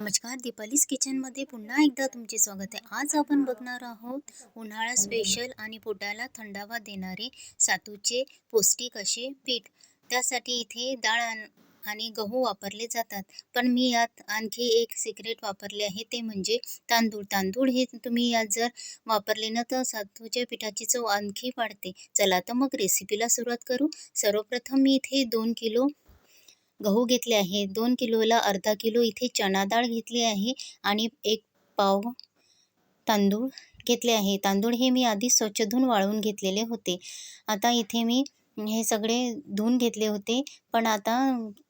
नमस्कार दीपालीस किचनमध्ये पुन्हा एकदा तुमचे स्वागत आहे. आज आपण बघणार आहोत उन्हाळा स्पेशल आणि पोटाला थंडावा देणारे सातूचे पौष्टिक असे पीठ. त्यासाठी इथे डाळ आणि गहू वापरले जातात. पण मी यात आणखी एक सिक्रेट वापरले आहे ते म्हणजे तांदूळ. तांदूळ हे तुम्ही यात जर वापरले ना तर सातूच्या पिठाची चव आणखी वाढते. चला तर मग रेसिपीला सुरुवात करू. सर्वप्रथम मी इथे दोन किलो गहू घेतले आहे. दोन किलोला अर्धा किलो इथे चणा डाळ घेतली आहे आणि एक पाव तांदूळ घेतले आहे. तांदूळ हे मी आधी स्वच्छ धुवून वाळवून घेतलेले होते. आता इथे मी हे सगळे धुवून घेतले होते. पण आता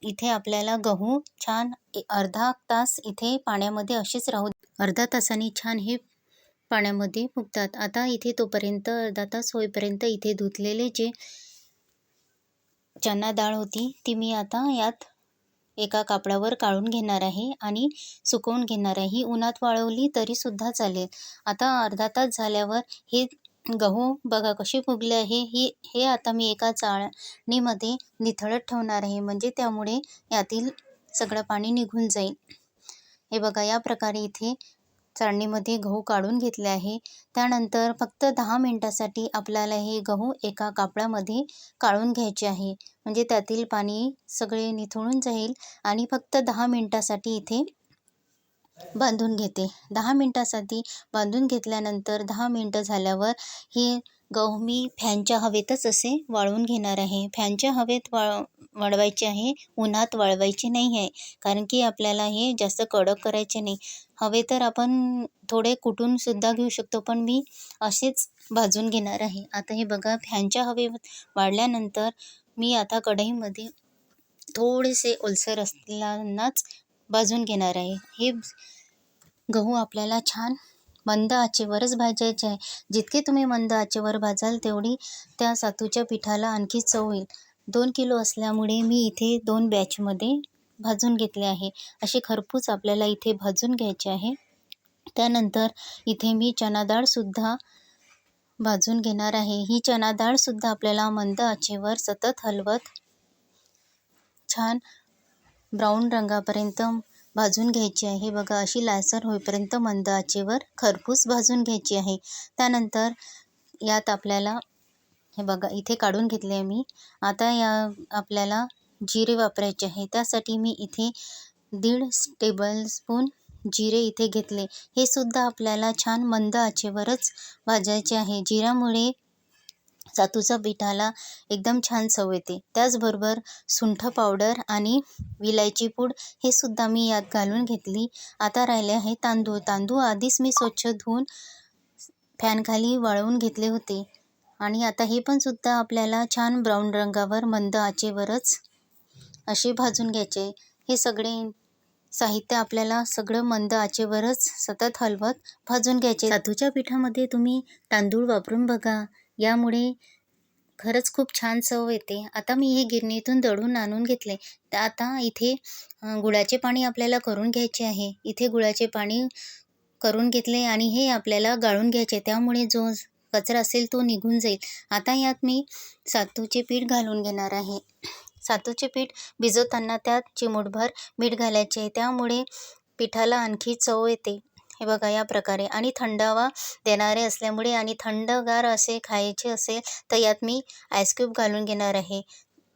इथे आपल्याला गहू छान अर्धा तास इथे पाण्यामध्ये असेच राहू अर्धा तासाने छान हे पाण्यामध्ये फुगतात. आता इथे तोपर्यंत अर्धा तास होईपर्यंत इथे धुतलेले जे चना डाळ होती ती मी आता यात एका कापडावर काढून घेणार आहे आणि सुकवून घेणार आहे. ही उन्हात वाळवली तरीसुद्धा चालेल. आता अर्धा तास झाल्यावर हे गहू बघा कसे फुगले आहे. ही हे आता मी एका चाळणीमध्ये निथळत ठेवणार आहे. म्हणजे त्यामुळे यातील सगळं पाणी निघून जाईल. हे बघा या प्रकारे इथे चाळणीमध्ये गहू काढून घेतले आहे. त्यानंतर फक्त दहा मिनटासाठी आपल्याला हे गहू एका कापडामध्ये काढून घ्यायचे आहे. म्हणजे त्यातील पाणी सगळे निथळून जाईल आणि फक्त दहा मिनटासाठी इथे बांधून घेते. दहा मिनटासाठी बांधून घेतल्यानंतर दहा मिनटं झाल्यावर हे गहू मी फॅनच्या हवेतच असे वाळवून घेणार आहे. फॅनच्या हवेत वाळ वाळवायचे आहे उन्हात वाळवायचे नाही आहे. कारण की आपल्याला हे जास्त कडक करायचे नाही. हवे तर आपण थोडे कुटूनसुद्धा घेऊ शकतो पण मी असेच भाजून घेणार आहे. आता हे बघा फॅनच्या हवे वाढल्यानंतर मी आता कढईमध्ये थोडेसे ओलसर असल्यानाच भाजून घेणार आहे. हे गहू आपल्याला छान मंद आचेवरच भाजायचे आहे. जितके तुम्ही मंद आचेवर भाजाल तेवढी त्या सातूच्या पिठाला आणखी चव येईल. दोन किलो असल्यामुळे मी इथे दोन बॅचमध्ये भाजून घेतले आहे. असे खरपूस आपल्याला इथे भाजून घ्यायचे आहे. त्यानंतर इथे मी चना डाळसुद्धा भाजून घेणार आहे. ही चना डाळसुद्धा आपल्याला मंद आचेवर सतत हलवत छान ब्राऊन रंगापर्यंत भाजून घ्यायची आहे. बघा अशी लालसर होईपर्यंत मंद आचेवर खरपूस भाजून घ्यायची आहे. त्यानंतर यात आपल्याला हे बघा इथे काढून घेतले आहे मी. आता या आपल्याला जिरे वापरायचे आहे. त्यासाठी मी इथे दीड टेबलस्पून जिरे इथे घेतले. हे सुद्धा आपल्याला छान मंद आचेवरच भाजायचे आहे. जिऱ्यामुळे सातूच्या पिठाला एकदम छान चव येते. त्याचबरोबर सुंठ पावडर आणि विलायची पूड हे सुद्धा मी यात घालून घेतली. आता राहिले आहे तांदूळ. तांदूळ आधीच मी स्वच्छ धुवून फॅनखाली वाळवून घेतले होते. आणि आता हे पण सुद्धा आपल्याला छान ब्राऊन रंगावर मंद आचेवरच असे भाजून घ्यायचे. हे सगळे साहित्य आपल्याला सगळं मंद आचेवरच सतत हलवत भाजून घ्यायचे. सातूच्या पिठामध्ये तुम्ही तांदूळ वापरून बघा. यामुळे खरंच खूप छान चव येते. आता मी हे गिरणीतून दळून आणून घेतले. तर आता इथे गुळाचे पाणी आपल्याला करून घ्यायचे आहे. इथे गुळाचे पाणी करून घेतले आणि हे आपल्याला गाळून घ्यायचे. त्यामुळे जो कचरा असेल तो निघून जाईल. आता यात मी सातूचे पीठ घालून घेणार आहे. सातूचे पीठ भिजवताना त्यात चिमूटभर मीठ घालायचे त्यामुळे पिठाला आणखी चव येते. हे बघा या प्रकारे. आणि थंडावा देणारे असल्यामुळे आणि थंडगार असे खायचे असेल तर यात मी आईस्क्यूब घालून घेणार आहे.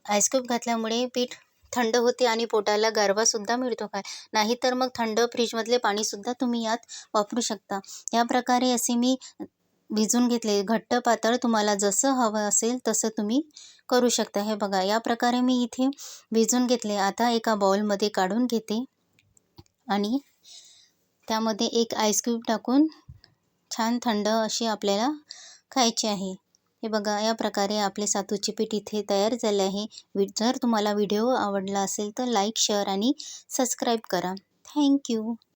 आईस्क्यूब घातल्यामुळे पीठ थंड होते आणि पोटाला गारवासुद्धा मिळतो काय? नाहीतर मग थंड फ्रीजमधले पाणीसुद्धा तुम्ही यात वापरू शकता. या प्रकारे असे मी भिजून घेतले. घट्ट पातळ तुम्हाला जसं हवं असेल तसं तुम्ही करू शकता. हे बघा या प्रकारे मी इथे भिजून घेतले. आता एका बाउलमध्ये काढून घेते आणि त्यामध्ये एक आईस्क्यूब टाकून छान थंड अशी आपल्याला खायची आहे. हे बघा या प्रकारे आपले सातूचे पीठ इथे तयार झाले आहे. वि जर तुम्हाला व्हिडिओ आवडला असेल तर लाईक शेअर आणि सबस्क्राईब करा. Thank you